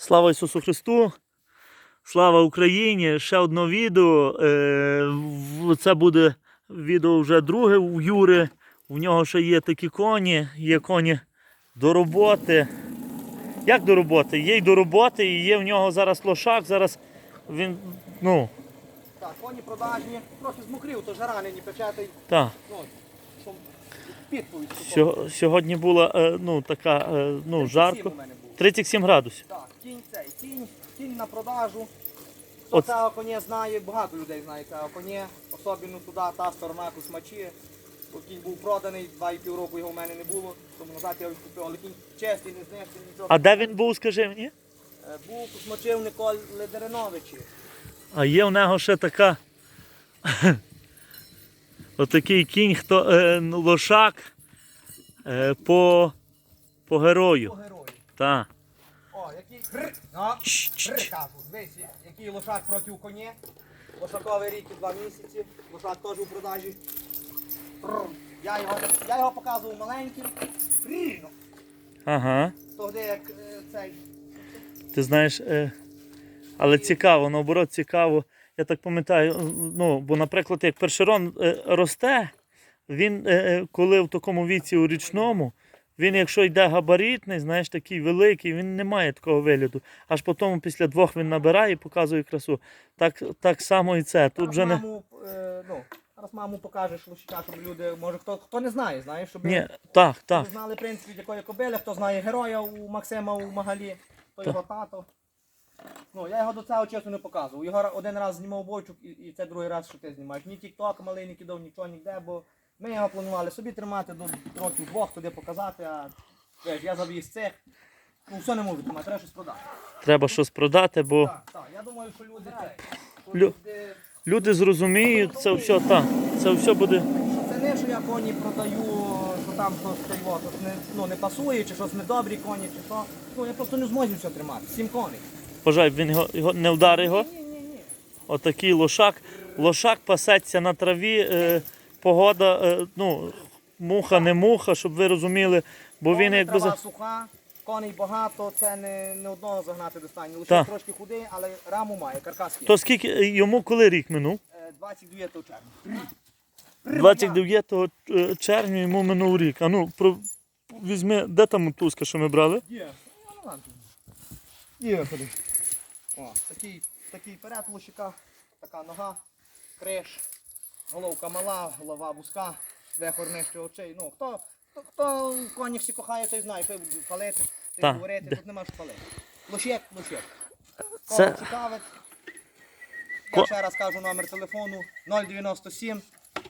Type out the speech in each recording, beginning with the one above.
Слава Ісусу Христу! Слава Україні! Ще одне відео. Е, Це буде відео вже друге у Юри. У нього ще є такі коні, є коні до роботи. Як до роботи? Є й до роботи, і є в нього зараз лошак. Зараз він. Ну, Так, коні продажні, трохи змокрів, то жара нині печатий, так. ну, щоб підповідь. Сьогодні була е, ну, така е, ну, жарко. у мене був. 37 градусів. Так, кінь цей, кінь, кінь на продажу. Хто От- цього коня знає, багато людей знає цього коня, особливо туди, та сторона Кусмачі. Кінь був проданий, два і пів року його в мене не було, тому назад я його купив, але кінь чистий, не знищений, нічого. А де він був, скажи мені? Е, Був Кусмачів Николь Ледериновичі. А є в нього ще така. Отакий кінь, хто е, лошак е, по, по По герою. герою. О, який гр, ну, дивись, який лошак проти коні. Лошаковий рік і два місяці. Лошак теж у продажі. Я його, я його показував маленьким. Рівно. Ага. Тоді як е, цей. Ти знаєш, е, але цікаво, наоборот, цікаво. Я так пам'ятаю, ну, бо, наприклад, як першерон е, росте, він, е, е, коли в такому віці у річному, він, якщо йде габаритний, знаєш, такий великий, він не має такого вигляду. Аж потім після двох він набирає і показує красу. Так, так само і це. Тут вже не. е, ну, зараз маму покажеш лошака, щоб люди, може хто, хто не знає, знаєш, щоб Ні, так, так. знали в принципі, якої кобили, хто знає героя у Максима у Магалі, то його тато. Ну, я його до цього часу не показував. Його один раз знімав бойчук і, і це другий раз, що ти знімаєш. Ні тік-ток малий не кидав, нічого ніде, бо ми його планували собі тримати до років двох, туди показати, а знаєш, я завіз цих. Ну, все не можу тримати, треба щось продати. Треба щось продати, бо Так, так, я думаю, що люди це. Лю- люди- люди зрозуміють, це все так. Це все буде. Що це не, що я коні продаю, що там щось та й не, ну, не пасує, чи щось недобрі коні, чи що. Ну я просто не зможу все тримати. Сім коней. Бажай, він його, його не вдари його. Ні, ні, ні. Отакий лошак. Лошак пасеться на траві. Е, погода, е, ну, муха, не муха, щоб ви розуміли. Бо він якби трава суха, коней багато, це не, не одного загнати до стані. Лише Так. трошки худий, але раму має, каркас є. То скільки е, йому коли рік минув? Е, 29 червня. 29 е, червня йому минув рік. А ну, про... візьми, де там мотузка, що ми брали? Є. Ну, ну, ладно. Є, ходи. О, такий, такий перед лущика, така нога, криш, головка мала, голова вузька, вехор нижче очей. Ну, хто, хто, хто в коні всі кохає, той знає, той буде палити, говорити, тут нема що палити. Лощек, лощек. Це- Кого цікавить, Ко- я ще раз кажу номер телефону 097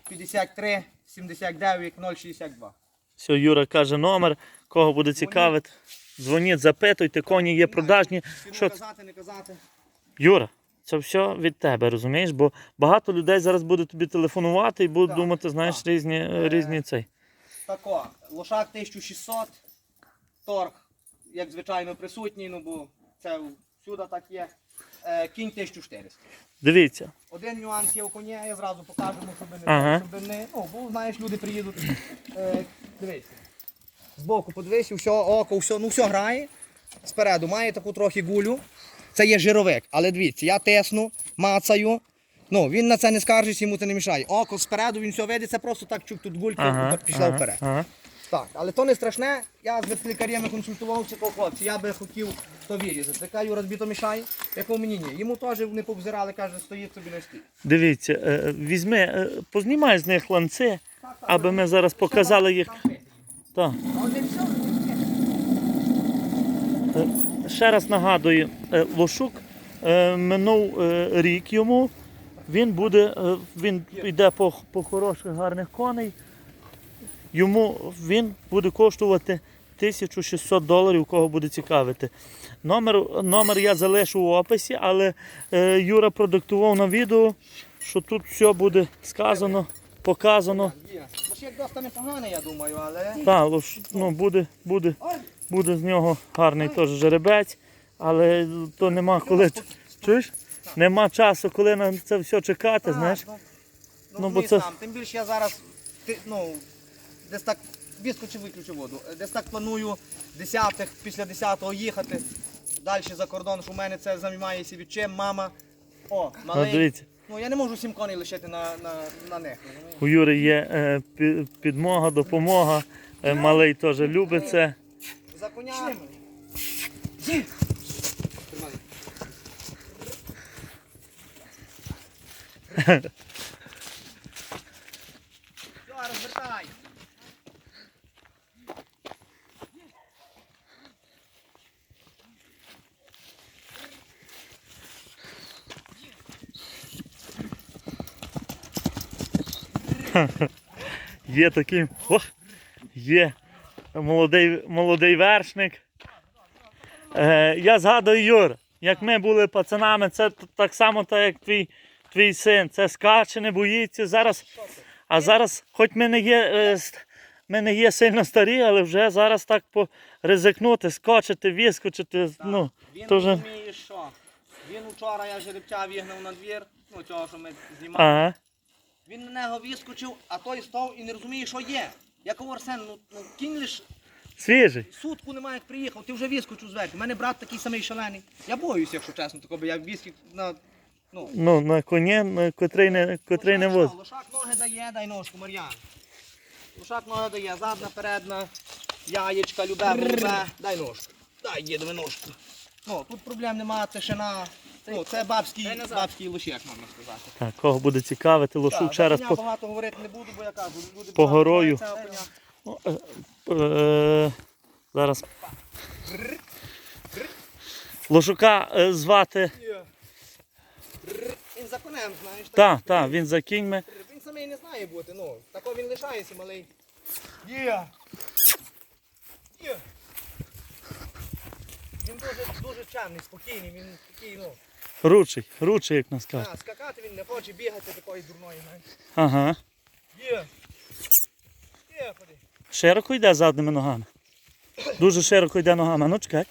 53 79 062. Все, Юра каже номер, кого буде цікавити. Дзвоніть, запитуйте, коні є продажні. Що... казати, не казати. Юра, це все від тебе, розумієш? Бо багато людей зараз буде тобі телефонувати і будуть Так, думати, знаєш, так. різні, Е, різні цей. Тако, лошак 1600, торг, як звичайно, присутній, ну бо це всюди так є. Е, кінь 1400. Дивіться. Один нюанс є у коня, я зразу покажемо, щоб не, Ага. щоб не. Ну, бо знаєш, люди приїдуть. Е, дивись. Збоку подивись, все, око, все, ну все грає. Спереду має таку трохи гулю. Це є жировик, але дивіться, я тесну, мацаю. Ну, він на це не скаржиться, йому це не мішає. Око спереду, він все видить, це просто так чук тут гулька Ага, так пішла ага, вперед. ага. Так, але то не страшне. Я з ветлікарями консультувався, кажу, хлопці, я би хотів то вирізати. Така Юра мішає, якого мені ні. Йому теж не повзирали, каже, стоїть собі на стілі. Дивіться, е, візьми, е, познімай з них ланци, Так, так, аби так. ми зараз показали їх. Пити. Так. Ще раз нагадую, е, Лошук е, минув е, рік йому. Він буде, він йде по, по хороших гарних коней. Йому він буде коштувати 1600 доларів, кого буде цікавити. Номер, номер я залишу в описі, але е, Юра продиктував на відео, що тут все буде сказано, показано. Є. Як досить непоганий, я думаю, але. Так, ну, буде, буде, буде з нього гарний теж жеребець, але то нема коли. Чуєш? Нема часу, коли на це все чекати, знаєш. Ну, Ну, ну, бо це- сам. Тим більше я зараз ти- ну, десь так вискочив виключив воду. Десь так планую 10 після 10-го їхати. далі за кордон, що в мене це займається від чим, мама. О, малий. дивіться, Ну я не можу сім коней лишити на, на, на них. розумієш? у Юри є е, пі- підмога, допомога. Е, малий теж любить це. За коня. Все, розвертай. Є такий. О, є молодий, молодий вершник. Е, я згадую, Юр, як ми були пацанами, це так само, так як твій, твій син. Це скаче, не боїться. Зараз, а зараз, хоч ми не є. е, ми не є сильно старі, але вже зараз так ризикнути, скочити, вискочити. Ну, Він то вже... розуміє, що. Він вчора я жеребця вігнав на двір, ну цього, що ми знімали. Ага. Він на нього вискочив, а той став і не розуміє, що є. Я кажу, Арсен, ну, ну кінь лиш Свіжий. сутку немає як приїхав, ти вже вискочив зверху. У мене брат такий самий шалений. Я боюсь, якщо чесно, такого, як віскік на. Ну, Ну, на коні, на котрий не, котрий не Лошак? Лошак ноги дає, дай ножку, Мар'ян. Лошак ноги дає, задна, передна, яєчка, любе, голубе, дай ножку. Дай дідові ножку. Ну, тут проблем нема, тишина. Ну, це бабський, бабський лошек, можна сказати. Так, кого буде цікавити, лошук Так, ще раз по, багато говорити не буду, бо я кажу, люди по горою. знають цього. Е, зараз. Лошука е, звати. Він за конем, знаєш. Так, так, він за кіньми. Він самий не знає бути, ну, тако він лишається малий. Є. Є. Він дуже, дуже чемний, спокійний, він такий, ну. Ручий, ручий, як нас кажуть. А, скакати він не хоче, бігати такої дурної, знаєш. Ага. Є. Є, ходи. Широко йде задніми ногами. Дуже широко йде ногами. Ну чекай.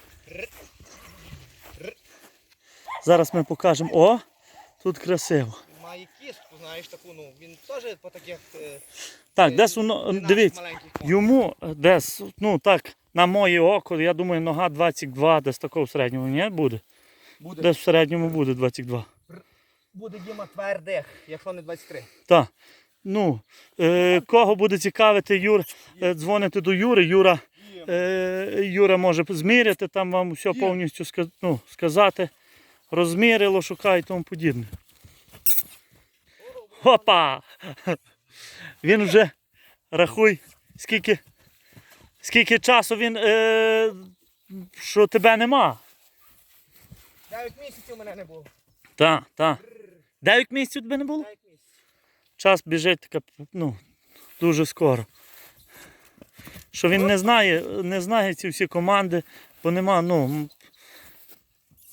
Зараз ми покажемо. О, тут красиво. Він має кістку, знаєш, таку, ну, він теж по таких... е, Так, е, десь воно, не наших дивіться, маленьких йому десь, ну так, на моє око, я думаю, нога 22, десь такого в середньому, ні, буде? Буде, Десь в середньому буде 22. буде Діма твердих, якщо не 23. Так. Ну, е, кого буде цікавити, Юр, е, дзвоните до Юри. Юра, е, Юра може зміряти, там вам все повністю ска- ну, сказати. Розміри, лошука і тому подібне. Опа! Він вже рахуй, скільки, скільки часу він, е, що тебе нема. 9 місяців мене не було. Так, так. Дев'ять місяців тебе не було? 9 місяців. час біжить така, ну, дуже скоро. Що він не знає, не знає ці всі команди, бо нема, ну.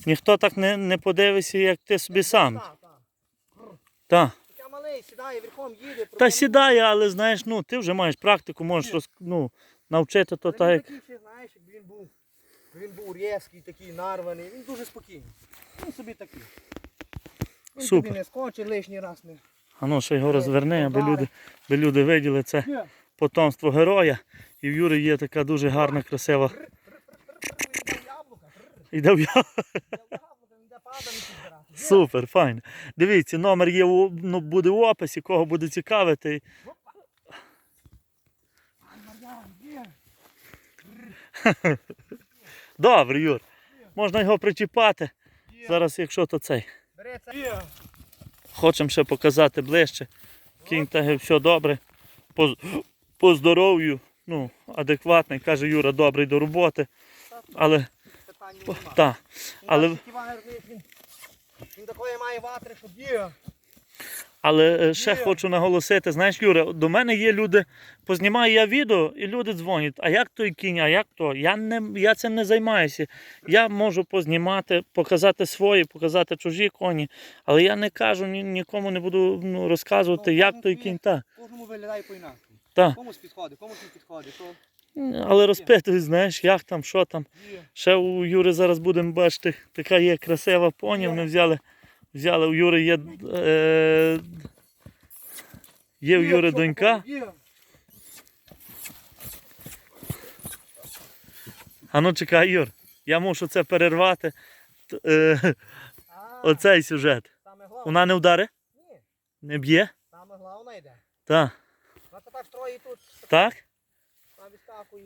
Ніхто так не, не подивиться, як ти собі сам. Так, так. Так. Малий, сідає, верхом їде. Та сідає, але знаєш, ну, ти вже маєш практику, можеш роз, ну, навчити то так. Як... такий ще, знаєш, якби він був, він був різкий, такий нарваний, він дуже спокійний. Він собі такий. Він Супер. тобі не скочить лишній раз не. А ну ще його розверни, аби люди, аби люди виділи це потомство героя. І в Юри є така дуже гарна, красива. Іде в я-. Супер, файн. Дивіться, номер є у, ну, буде в описі, кого буде цікавити. Добре, Юр. Можна його причіпати. Зараз, якщо то цей. Хочемо ще показати ближче. Кінь та все добре. По, по здоров'ю, ну, адекватний, каже Юра, добрий до роботи. Але, та, але, він такої має ватри, щоб є. Але е, ще Є. хочу наголосити, знаєш, Юра, до мене є люди, познімаю я відео, і люди дзвонять, а як той кінь, а як то? Я, не, я цим не займаюся. Я можу познімати, показати свої, показати чужі коні, але я не кажу, ні, нікому не буду ну, розказувати, Ну, як той кінь. Та, Кожному виглядає по-інакшому. та. Комусь підходить, комусь не підходить. То Але розпитують, знаєш, як там, що там. є. Ще у Юри зараз будемо бачити, така є красива поні. Вони взяли, взяли у Юри є, е, є у Юри донька. А ну чекай, Юр. Я мушу це перервати. Е, Оцей сюжет. Вона не вдари? Ні, Не б'є? саме головне йде. Так. Вона так строїть тут, Так? вона відскакує.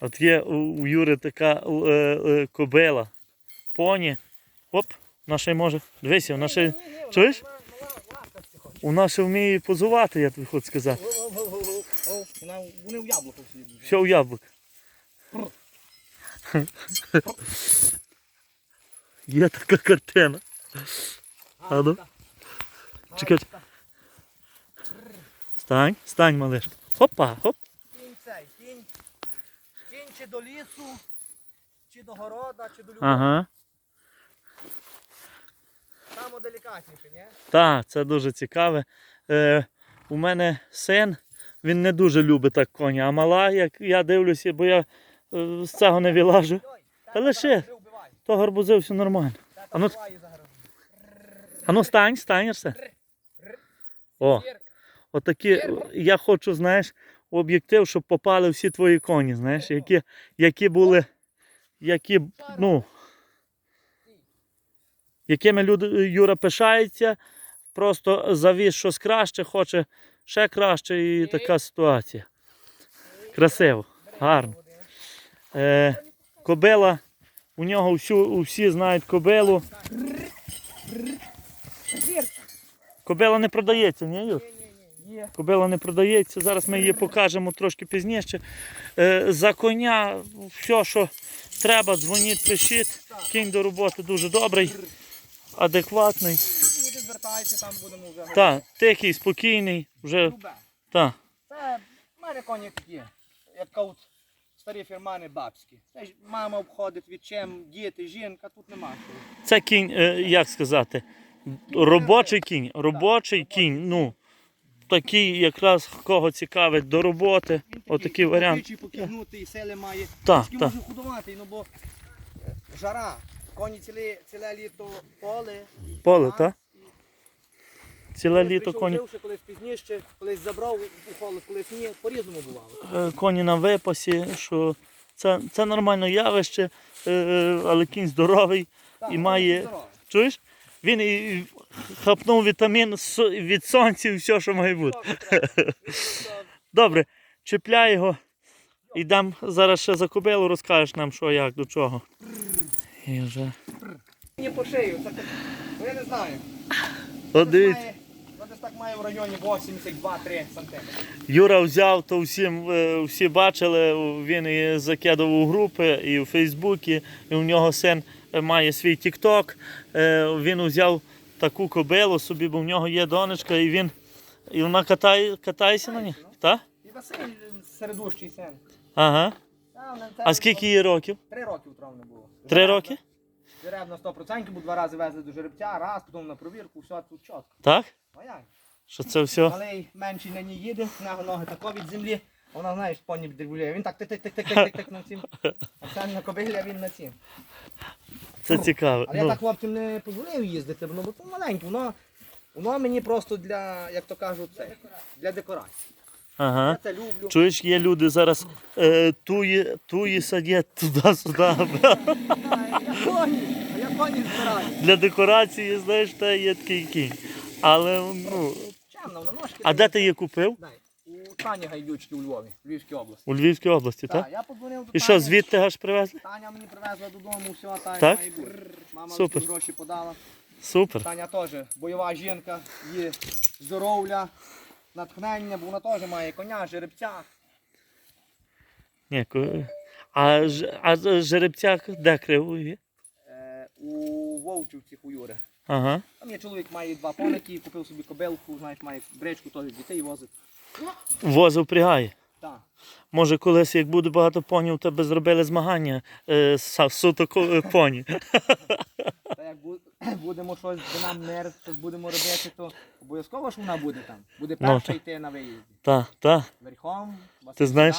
От є у, у Юри така е, е, кобила. Поні. Оп, й може. Дивися, вона ще, чуєш? вона ще вміє позувати, я тобі хочу сказати. Вони в яблуко всі. Все у яблук. Є така картина. А ну? Чекай. Стань, стань, малиш. Хопа, хоп. Кінь цей, кінь. Кінь чи до лісу, чи до города, чи до любого. Ага. Саме делікатніше, ні? Так, це дуже цікаве. Е, у мене син, він не дуже любить так коня, а мала, як я дивлюся, бо я е, з цього не вилажу, Та лише. То гарбузив все нормально. А ну-. А ну стань, все. О, отакі, я хочу, знаєш, об'єктив, щоб попали всі твої коні, знаєш, які, які були, які, ну, якими люди, Юра пишається, просто завіз щось краще, хоче ще краще і така ситуація. Красиво, гарно. Е, кобила, у нього всю, всі знають кобилу. Кобила не продається, ні, Юр? Кобила не продається. Зараз ми її покажемо трошки пізніше. Е, за коня все, що треба, дзвоніть, пишіть. Кінь до роботи дуже добрий, адекватний. Люди звертаються, там будемо вже. Так, тихий, спокійний. Вже, Любе. та. Це в мене коні такі, як кажуть, старі фірмани бабські. Це ж мама обходить відчим, діти, жінка, тут нема. чого. Це кінь, е, як сказати, робочий кінь. Робочий кінь. Ну, такий якраз кого цікавить до роботи. Він Отакий варіант. покричий, покигнутий, сили має. Так, так. може худувати, ну бо жара. Коні ціле, ціле літо поле. Поле, так? Ціле літо коні. живше, колись пізніше, колись забрав у холод, колись ні, по-різному бувало. Е, коні на випасі, що це, це нормальне явище, е, е, але кінь здоровий. Так, І має- здорові. Чуєш? Він і хапнув вітамін від сонця і все, що має бути. Добре, чіпляй його. Йдемо зараз ще за кобилу, розкажеш нам, що, як, до чого. І вже. Мені по шию, це так, ну я не знаю. От дивіться, ну, Десь так має в районі 82-3 сантиметри. Юра взяв, то всім, е, всі бачили, він і закидав у групи, і в Фейсбуці, і у нього син е, має свій Тік-Ток. Він взяв таку кобилу собі, бо в нього є донечка, і він і вона катає, катається на ній. Так? І Василь середущий син. Ага. А, А скільки їй років? Три роки у травні було. Три роки? Жереб на 100%, бо два рази везли до жеребця, раз, потім на провірку, все тут чітко. Так? А як? Що це все? Малий менший на ній їде, нього ноги тако від землі, вона, знаєш, поні дрібує. Він так тик-тик-тик-тик-тик-тик на цім. А це на кобилі, а він на цім. Це цікаво. Але я Ну, так хлопцям не дозволив їздити, ну, бо маленьке, воно, воно мені просто для, як то кажуть, це, для декорації. Ага. Я це люблю. Чуєш, є люди зараз е, туї, туї садять туди-сюди. Я коні, збираю. Для декорації, знаєш, та є такий кінь. Але ну. Чемно, на ножки. А де ти її купив? У Тані Гайдючки у Львові, Львівській області. У Львівській області, так? Так, я подзвонив до І що, Тані. звідти аж привезли? Таня мені привезла додому, все, Таня Так? має бути. Мама Супер. Гроші подала. Супер. Таня теж бойова жінка, є здоров'я, натхнення, бо вона теж має коня, жеребця. Ні, ко- а, ж- а з- жеребця де кривує? Е, у Вовчівці у Юри. Ага. Там є чоловік, має два поники, купив собі кобилку, знаєш, має бричку, теж дітей возить. Возив пригає. Так. Може, колись, як буде багато понів, у тебе зробили змагання е, са- суто ко- е, поні. Та як бу- будемо щось, де нам не щось будемо робити, то обов'язково ж вона буде там. Буде Ну, перша йти на виїзді. Так, так. Верхом, Ти знаєш.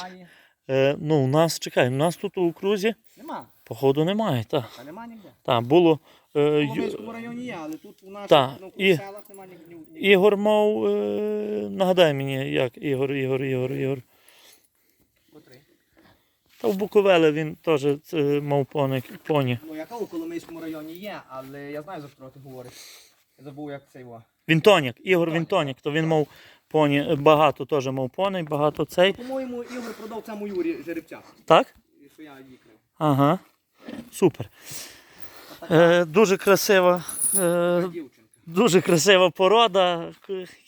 Е, ну, у нас, чекай, у нас тут у окрузі, Нема, походу, немає. Так, а нема ніде. так було. Е, В Ю- Коломийському районі є, але тут у нас Та, ну, і- в селах нема ні, ні, ні. Ігор мов, е, нагадай мені, як Ігор, Ігор, Ігор, Ігор. Та в Буковеле він теж е, мав поні. поні. Ну, яка у Коломийському районі є, але я знаю, за що ти говориш. Я забув, як це його. Вінтонік, Ігор Вінтонік. То він мав поні, е, багато теж мав поні, багато цей. По-моєму, Ігор продав цьому Юрі жеребця, Так? що я їхав. Ага. Супер. Е, дуже красива. Е, Дівчинка. дуже красива порода.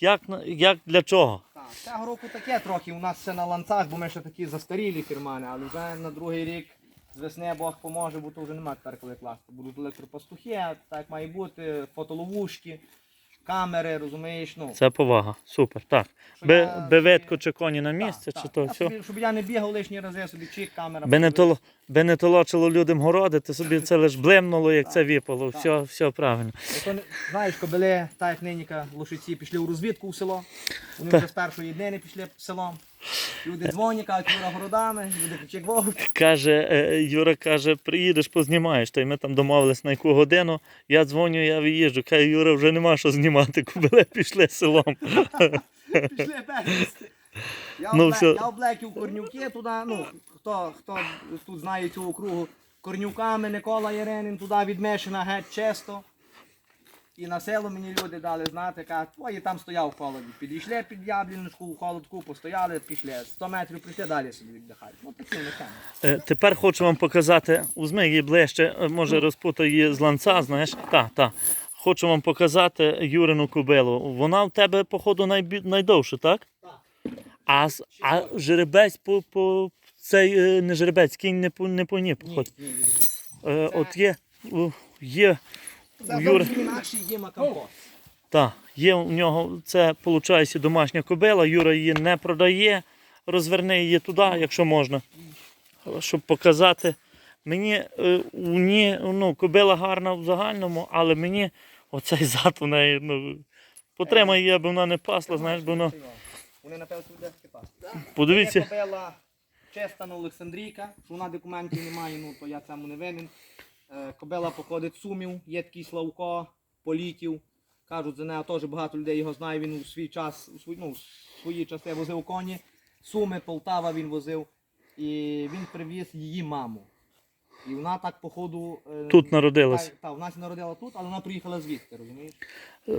Як, як для чого? Цього року таке трохи. У нас все на ланцах, бо ми ще такі застарілі фірмани, але вже на другий рік з весни Бог поможе, бо то вже немає тепер коли класти. Будуть електропастухи, так має бути, фотоловушки, камери, розумієш, ну. Це повага. Супер. Так. Би, я собі- чи коні на Так, місці, так. чи то Я все. собі- Щоб я не бігав лишні рази, собі чих камера. Би не, толо, би не толочило людям городи, то собі це лиш блимнуло, як це віпало. Так. Все, все правильно. Ото, не- знаєш, кобили, так як ниніка лошиці пішли у розвідку в село. Вони Так. вже з першої дни не пішли селом. Люди дзвонять, кажуть, Юра городами, люди кричать вовк. Каже, е, Юра каже, приїдеш, познімаєш. Та й ми там домовились на яку годину. Я дзвоню, я виїжджу. Каже, Юра, вже нема що знімати, кобили пішли селом. Пішли бегати. Я, Ну, обле- я облеків корнюки туди, ну, хто, хто тут знає цю округу, корнюками Микола Єренин, туди від Мешина геть чисто. І на село мені люди дали знати, кажуть, ой, там стояв в холоді. Підійшли під ябліночку, в холодку, постояли, пішли. 100 метрів прийшли, далі собі віддихають. Ну такі нехай. Е, Тепер хочу вам показати, візьми її ближче, е, може розпутай її з ланца, знаєш. Так, так. Хочу вам показати Юрину кобилу. Вона в тебе, походу, найбі... найдовше, так? Так. А, а жеребець по, по цей е, не жеребець, кінь не по не по ній, Ні, ні, ні. Е, от є, є Це у Юри. є макампот. Так, є у нього, це виходить домашня кобила, Юра її не продає, розверни її туди, якщо можна, щоб показати. Мені е, у ній, ну, кобила гарна в загальному, але мені оцей зад у неї, ну, потримай її, аби вона не пасла, знаєш, бо воно. Вони напевно буде скипати. Подивіться, кобила честа на Олександрійка, що вона документів немає, ну то я цьому не винен. Е, Кобила походить Сумів, є такий Славко, Політів. Кажуть, за нею теж багато людей його знає. Він у свій час, у свої, ну, в свої часи возив коні. Суми, Полтава він возив. І він привіз її маму. І вона так, походу. е, Тут народилась. Так, та, вона народила тут, але вона приїхала звідти, розумієш?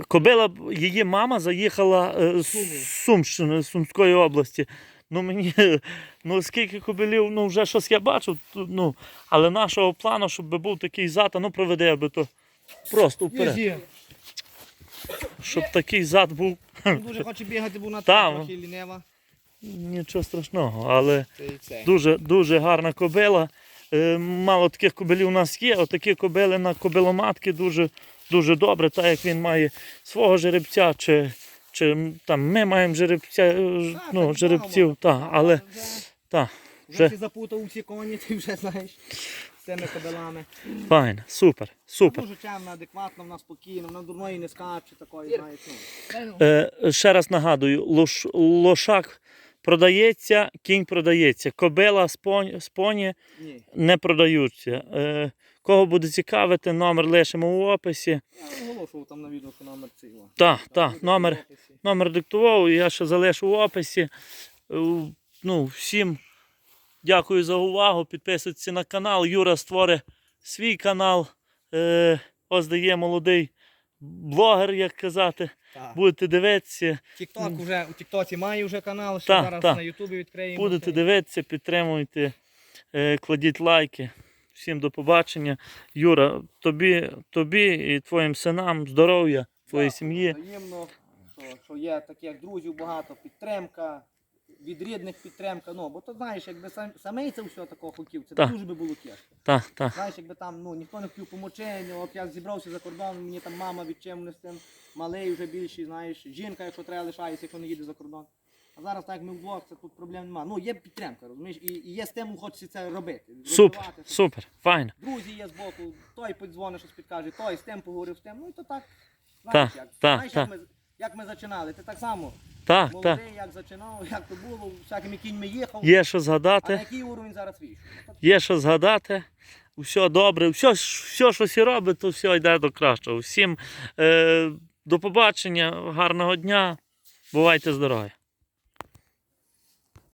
кобила, її мама заїхала е, з Сумщини, з Сумської області. Ну мені, ну скільки кобилів, ну вже щось я бачив, ну, але нашого плану, щоб був такий зад, а ну проведи, аби то просто вперед. Щоб такий зад був, Він дуже хоче бігати, бо вона Та, трохи лінива. нічого страшного, але дуже, дуже гарна кобила. Е, Мало таких кобилів у нас є, отакі кобили на кобиломатки дуже, дуже добре, так як він має свого жеребця, чи, чи там ми маємо жеребця, е, ну, так жеребців, так, але Вже, так, вже вже всі запутав усі коні, ти вже знаєш з цими кобилами. файно, супер, супер. Дуже чемна, адекватна, вона спокійна, вона дурної не скаче, такої, знаєш. Ну. Е, ще раз нагадую, лош, лошак продається, кінь продається, кобила з поні, з поні Ні. не продаються. Е, кого буде цікавити, номер лишимо у описі. Я оголошував там на відео, що номер цього. Так, так, номер, в номер диктував, я ще залишу в описі. Е, Ну, всім дякую за увагу. Підписуйтесь на канал. Юра створить свій канал. Е, ось дає молодий блогер, як казати. Так. Будете дивитися. Тікток уже, у Тіктоці має вже канал, ще Так, зараз так. на Ютубі відкриємо. Будете дивитися, підтримуйте, е, кладіть лайки. Всім до побачення. Юра, тобі, тобі і твоїм синам здоров'я, твоїй сім'ї. Взаємно, що, що є таких друзів багато, підтримка, від рідних підтримка. Ну, бо то знаєш, якби сам, самий це все такого хотів, це Так. дуже би було тяжко. Так, так. Знаєш, якби там ну, ніхто не хотів помочи, ну, от я зібрався за кордон, мені там мама відчим з тим, малий вже більший, знаєш, жінка, якщо треба, лишається, якщо не їде за кордон. А зараз так як ми вдвох, це тут проблем немає. Ну, є підтримка, розумієш, і, і є стимул, хочеться це робити. Супер, розвивати, супер, файно. Друзі є збоку, той подзвонить, щось підкаже, той з тим поговорив з тим. Ну і то так. Знаєш, Так, як, так, знаєш, так. як, ми, як ми починали. Ти так само Так, молодий, так. як починав, як то було, всякими кіньми їхав. Є що А на згадати, який уровень зараз вийшов? Ну, є що згадати. Все добре, все, все що всі робить, то все йде до кращого. Всім е, до побачення, гарного дня. Бувайте здорові.